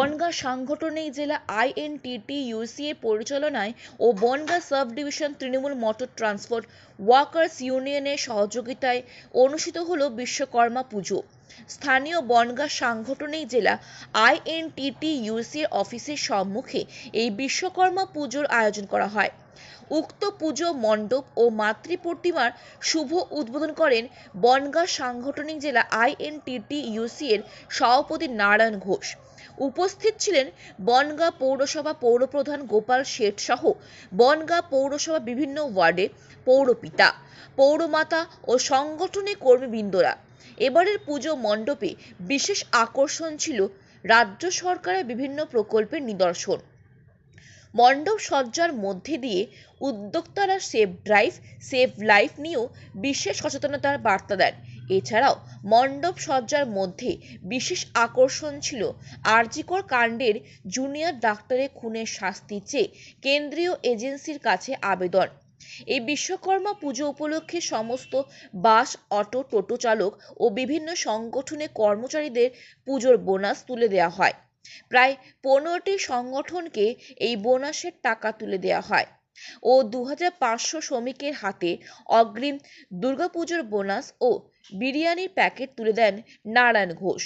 বনগাঁ সাংগঠনিক জেলা INTT UCA পরিচালনায় ও Bongaon sub division Trinamool motor transport workers ইউনিয়নের সহযোগিতায় অনুষ্ঠিত হলো বিশ্বকর্মা পুজো। স্থানীয় বনগাঁ সাংগঠনিক জেলা আইএনটিটি ইউসিএর অফিসের সম্মুখে এই বিশ্বকর্মা পুজোর আয়োজন করা হয়। উক্ত পুজো মণ্ডপ ও মাতৃ প্রতিমার শুভ উদ্বোধন করেন বনগাঁ সাংগঠনিক জেলা আইএনটিটি ইউসি এর সভাপতি নারায়ণ ঘোষ। উপস্থিত ছিলেন বনগাঁ পৌরসভা পৌরপ্রধান গোপাল শেঠ সহ বনগাঁ পৌরসভা বিভিন্ন ওয়ার্ডে পৌরপিতা, পৌরমাতা ও সংগঠনের কর্মীবৃন্দরা। এবারের পুজো মণ্ডপে বিশেষ আকর্ষণ ছিল রাজ্য সরকারের বিভিন্ন প্রকল্পের নিদর্শন। মণ্ডপ সজ্জার মধ্যে দিয়ে উদ্যোক্তারা সেভ ড্রাইভ, সেভ লাইফ নিয়েও বিশেষ সচেতনতার বার্তা দেন। এছাড়াও মণ্ডপ সজ্জার মধ্যে বিশেষ আকর্ষণ ছিল আরজিকর কাণ্ডের জুনিয়র ডাক্তারের খুনের শাস্তি চেয়ে কেন্দ্রীয় এজেন্সির কাছে আবেদন। এই বিশ্বকর্মা পুজো উপলক্ষে সমস্ত বাস, অটো, টোটো চালক ও বিভিন্ন সংগঠনের কর্মচারীদের পুজোর বোনাস তুলে দেওয়া হয়। প্রায় পনেরোটি সংগঠনকে এই বোনাসের টাকা তুলে দেওয়া হয় ও দু শ্রমিকের হাতে অগ্রিম দুর্গাপুজোর বোনাস ও বিরিয়ানির প্যাকেট তুলে দেন নারায়ণ ঘোষ।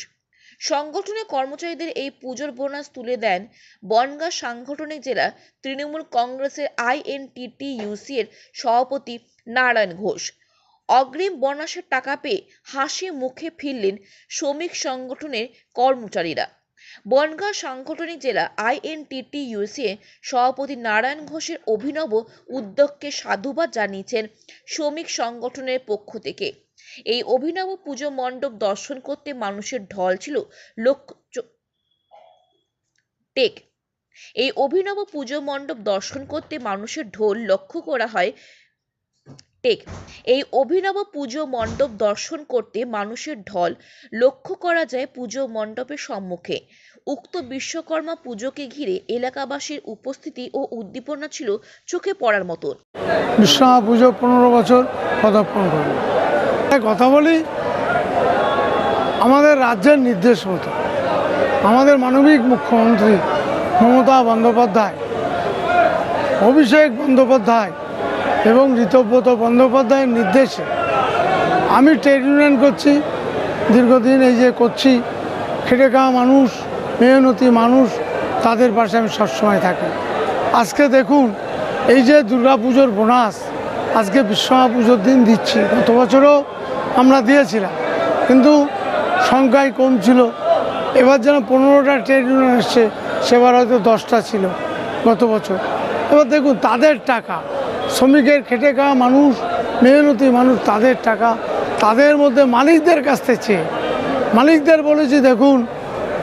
সংগঠনের কর্মচারীদের এই পুজোর বোনাস তুলে দেন বনগাঁ সাংগঠনিক জেলা তৃণমূল কংগ্রেসের আইএনটিটি ইউসি এর সভাপতি নারায়ণ ঘোষ। অগ্রিম বোনাসের টাকা পেয়ে হাসি মুখে ফিরলেন শ্রমিক সংগঠনের কর্মচারীরা। বনগাঁ সাংগঠনিক জেলা আইএনটিটি ইউসিএ সভাপতি নারায়ণ ঘোষের অভিনব উদ্যোগকে সাধুবাদ জানিয়েছেন শ্রমিক সংগঠনের পক্ষ থেকে। এই অভিনব পুজো মণ্ডপ দর্শন করতে মানুষের ঢল ছিল লক্ষ টেক। এই অভিনব পুজো মণ্ডপ দর্শন করতে মানুষের ঢোল লক্ষ্য করা হয় টেক এই অভিনব পুজো মণ্ডপ দর্শন করতে মানুষের ঢল। লক্ষ্য করা যায় পুজো মণ্ডপের সম্মুখে। উক্ত বিশ্বকর্মা পুজোকে ঘিরে এলাকাবাসীর উপস্থিতি ও উদ্দীপনা ছিল চোখে পড়ার মতন। বিশ্বকর্মা পুজো পনেরো বছর পদার্পণ তাই কথা বলি, আমাদের রাজ্যের নির্দেশ মতো। আমাদের মানবিক মুখ্যমন্ত্রী মমতা বন্দ্যোপাধ্যায়, অভিষেক বন্দ্যোপাধ্যায় এবং ঋতব্রত বন্দ্যোপাধ্যায়ের নির্দেশে আমি ট্রেড ইউনিয়ন করছি। দীর্ঘদিন এই যে করছি, খেটে খাওয়া মানুষ, মেহনতি মানুষ, তাদের পাশে আমি সবসময় থাকি। আজকে দেখুন, এই যে দুর্গাপুজোর বোনাস, আজকে বিশ্বকর্মা পুজোর দিন দিচ্ছি। গত বছরও আমরা দিয়েছিলাম, কিন্তু সংখ্যায় কম ছিল। এবার যেন পনেরোটা ট্রেড ইউনিয়ন এসছে, সেবার হয়তো দশটা ছিল গত বছর। এবার দেখুন, তাদের টাকা শ্রমিকের খেটে খাওয়া মানুষ, মেহনতি মানুষ, তাদের টাকা, তাদের মধ্যে মালিকদের কাছ থেকে। মালিকদের বলেছি, দেখুন,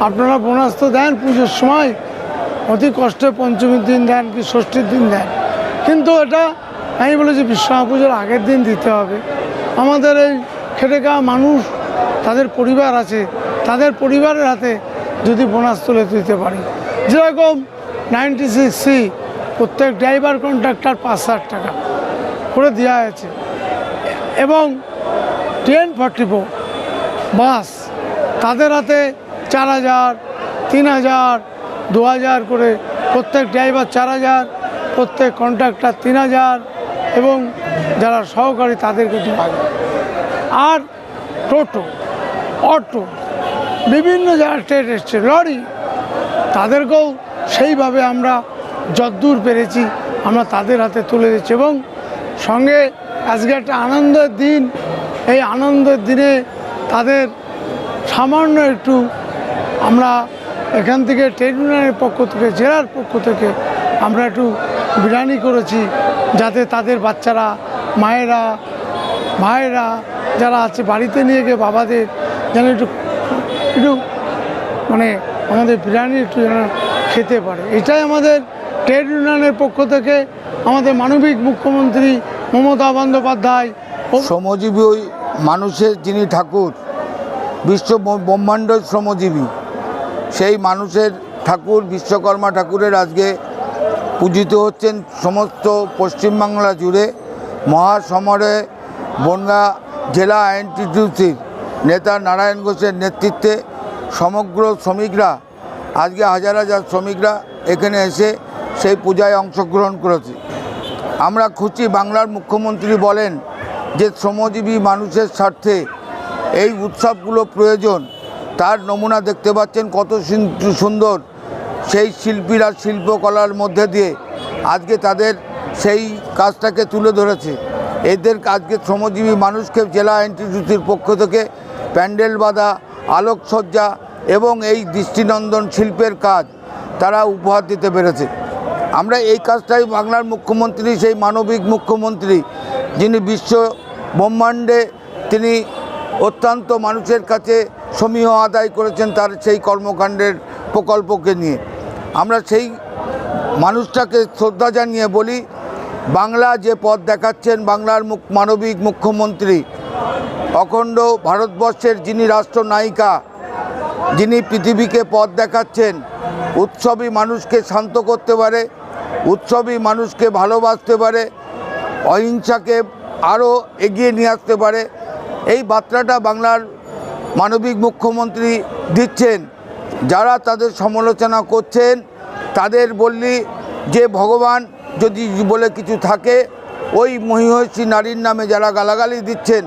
আপনারা বোনাস তো দেন পুজোর সময়, অতি কষ্টে পঞ্চমীর দিন দেন কি ষষ্ঠীর দিন দেন। কিন্তু এটা আমি বলেছি বিশ্বকর্মা পুজোর আগের দিন দিতে হবে। আমাদের এই খেটে খাওয়া মানুষ, তাদের পরিবার আছে, তাদের পরিবারের হাতে যদি বোনাস তুলে দিতে পারি। যেরকম নাইনটি সিক্স সি প্রত্যেক ড্রাইভার কন্ট্রাক্টর পাঁচ হাজার টাকা করে দেওয়া হয়েছে। এবং টেন ফর্টি ফোর বাস, তাদের হাতে চার হাজার, তিন হাজার, দু হাজার করে প্রত্যেক ড্রাইভার চার হাজার, প্রত্যেক কন্ট্রাক্টর তিন হাজার এবং যারা সহকারী তাদেরকে দু হাজার। আর টোটো, অটো, বিভিন্ন যারা ট্রেন এসছে, লরি, তাদেরকেও সেইভাবে আমরা যদ্দূর পেরেছি, আমরা তাদের হাতে তুলে দিচ্ছি এবং সঙ্গে আজকে একটা আনন্দের দিন। এই আনন্দের দিনে তাদের সামান্য একটু আমরা এখান থেকে ট্রেড পক্ষ থেকে, জেলার পক্ষ থেকে আমরা একটু বিরিয়ানি করেছি, যাতে তাদের বাচ্চারা, মায়েরা, ভাইয়েরা যারা আছে বাড়িতে নিয়ে গিয়ে বাবাদের যেন একটু একটু মানে আমাদের বিরিয়ানি একটু যেন খেতে পারে। এটাই আমাদের ট্রেড ইউনিয়নের পক্ষ থেকে আমাদের মানবিক মুখ্যমন্ত্রী মমতা বন্দ্যোপাধ্যায় শ্রমজীবী ওই মানুষের যিনি ঠাকুর, বিশ্ব ব্রহ্মাণ্ড শ্রমজীবী, সেই মানুষের ঠাকুর, বিশ্বকর্মা ঠাকুরের আজকে পূজিত হচ্ছেন সমস্ত পশ্চিমবাংলা জুড়ে। মহাসমরে বনগা জেলা আইএনটিটিউসির নেতা নারায়ণ ঘোষের নেতৃত্বে সমগ্র শ্রমিকরা, আজকে হাজার হাজার শ্রমিকরা এখানে এসে সেই পূজায় অংশগ্রহণ করেছে। আমরা খুশি বাংলার মুখ্যমন্ত্রী বলেন যে শ্রমজীবী মানুষের স্বার্থে এই উৎসবগুলো প্রয়োজন। তার নমুনা দেখতে পাচ্ছেন কত সুন- সুন্দর সেই শিল্পীরা শিল্পকলার মধ্যে দিয়ে আজকে তাদের সেই কাজটাকে তুলে ধরেছে। এদের আজকে শ্রমজীবী মানুষকে জেলা ইনস্টিটিউটের পক্ষ থেকে প্যান্ডেল বাঁধা, আলোকসজ্জা এবং এই দৃষ্টিনন্দন শিল্পের কাজ তারা উপহার দিতে পেরেছে। আমরা এই কাজটাই বাংলার মুখ্যমন্ত্রী, সেই মানবিক মুখ্যমন্ত্রী যিনি বিশ্ব ব্রহ্মাণ্ডে তিনি অত্যন্ত মানুষের কাছে সমীহ আদায় করেছেন তার সেই কর্মকাণ্ডের প্রকল্পকে নিয়ে। আমরা সেই মানুষটাকে শ্রদ্ধা জানিয়ে বলি, বাংলা যে পথ দেখাচ্ছেন, বাংলার মুখ, মানবিক মুখ্যমন্ত্রী, অখণ্ড ভারতবর্ষের যিনি রাষ্ট্রনায়িকা যিনি পৃথিবীকে পথ দেখাচ্ছেন উৎসবই মানুষকে শান্ত করতে পারে উৎসবই মানুষকে ভালোবাসতে পারে, অহিংসাকে আরও এগিয়ে নিয়ে আসতে পারে। এই বার্তাটা বাংলার মানবিক মুখ্যমন্ত্রী দিচ্ছেন। যারা তাদের সমালোচনা করছেন, তাদের বললি যে ভগবান যদি বলে কিছু থাকে, ওই মহিষী নারীর নামে যারা গালাগালি দিচ্ছেন